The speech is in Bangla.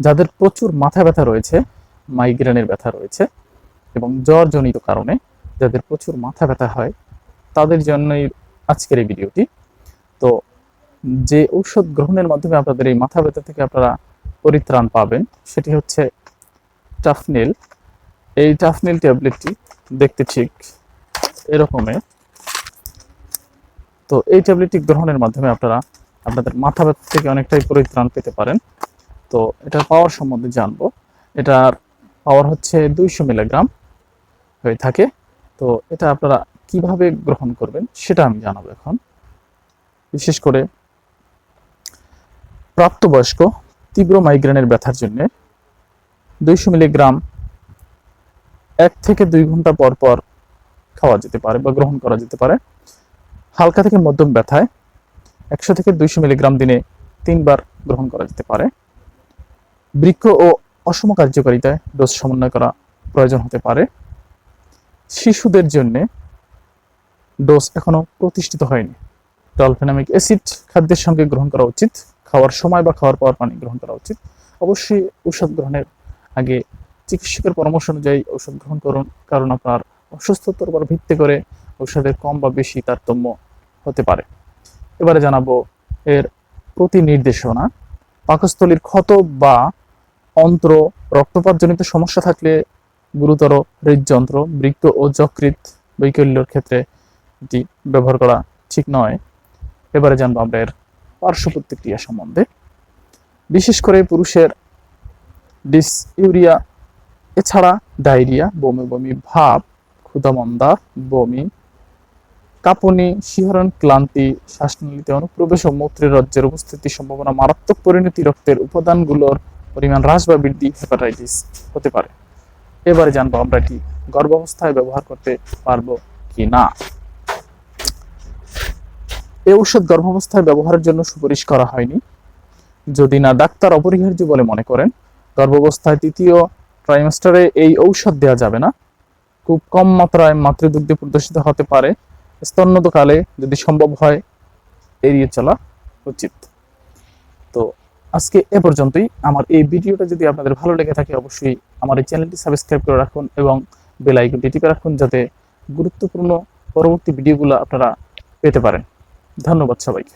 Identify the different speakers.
Speaker 1: যাদের প্রচুর মাথা ব্যথা রয়েছে মাইগ্রেনের ব্যথা রয়েছে এবং জ্বরজনিত কারণে যাদের প্রচুর মাথা ব্যথা হয়, তাদের জন্যই আজকের এই ভিডিওটি। তো যে ঔষধ গ্রহণের মাধ্যমে আপনাদের এই মাথা ব্যথা থেকে আপনারা পরিত্রাণ পাবেন, সেটি হচ্ছে টাফনিল এই টাফনিল ট্যাবলেটটি দেখতে ঠিক এরকমের তো এই ট্যাবলেটটি গ্রহণের মাধ্যমে আপনারা আপনাদের মাথা ব্যথা থেকে অনেকটাই পরিত্রাণ পেতে পারেন। তো এটার পাওয়ার সম্বন্ধে জানব। এটার পাওয়ার হচ্ছে দুইশো মিলিগ্রাম হয়ে থাকে। তো এটা আপনারা কীভাবে গ্রহণ করবেন সেটা আমি জানাব এখন। বিশেষ করে প্রাপ্তবয়স্ক তীব্র মাইগ্রেনের ব্যথার জন্য দুইশো মিলিগ্রাম এক থেকে দুই ঘণ্টা পর পর খাওয়া যেতে পারে বা গ্রহণ করা যেতে পারে। হালকা থেকে মধ্যম ব্যথায় একশো থেকে দুইশো মিলিগ্রাম দিনে তিনবার গ্রহণ করা যেতে পারে। বৃক্ষ ও অসম কার্যকারিতায় ডোজ সমন্বয় করা প্রয়োজন হতে পারে। শিশুদের জন্য ডোজ এখনও প্রতিষ্ঠিত হয়নি। ডলফেনামিক অ্যাসিড খাদ্যের সঙ্গে গ্রহণ করা উচিত, খাওয়ার সময় বা খাওয়ার পর পানি গ্রহণ করা উচিত। অবশ্যই ঔষধ গ্রহণের আগে চিকিৎসকের পরামর্শ অনুযায়ী ঔষধ গ্রহণ করুন, কারণ আপনার অসুস্থতার উপর ভিত্তি করে ঔষধের কম বা বেশি তারতম্য হতে পারে। এবারে জানাব এর প্রতি নির্দেশনা পাকস্থলীর ক্ষত বা অন্ত্র, রক্তপাতজনিত সমস্যা থাকলে গুরুতর হৃদযন্ত্র, বৃক্ক ও যকৃত বৈকল্যর ক্ষেত্রে এটি ব্যবহার করা ঠিক নয়। এবারে জানব আমরা এর পার্শ্ব প্রতিক্রিয়া সম্বন্ধে। বিশেষ করে পুরুষের ডিস ইউরিয়া এছাড়া ডায়রিয়া, বমি বমি, ভাব, ক্ষুধামন্দা, বমি, কাঁপুনি, শিহরণ ক্লান্তি, শ্বাসনালীতে অনুপ্রবেশ ও মূত্রের রাজ্যের উপস্থিতির সম্ভাবনা, মারাত্মক পরিণতি, রক্তের উপাদানগুলোর পরিমাণ হ্রাস বা বৃদ্ধি হেপাটাইটিস হতে পারে। এবারে জানব আমরা এটি গর্ভাবস্থায় ব্যবহার করতে পারব কি না। এই ঔষধ গর্ভাবস্থায় ব্যবহারের জন্য সুপারিশ করা হয়নি। যদি না, ডাক্তার অপরিহার্য বলে মনে করেন। গর্ভাবস্থায় তৃতীয় ট্রাইমাস্টারে এই ঔষধ দেওয়া যাবে না। খুব কম মাত্রায় মাতৃদুগ্ধে প্রদর্শিত হতে পারে। স্তন্যতকালে যদি সম্ভব হয়, এড়িয়ে চলা উচিত। তো আজকে এ পর্যন্তই। আমার এই ভিডিওটা যদি আপনাদের ভালো লেগে থাকে, অবশ্যই আমার এই চ্যানেলটি সাবস্ক্রাইব করে রাখুন এবং বেল আইকনটি টিপে রাখুন যাতে গুরুত্বপূর্ণ পরবর্তী ভিডিওগুলো আপনারা পেতে পারেন। ধন্যবাদ সবাইকে।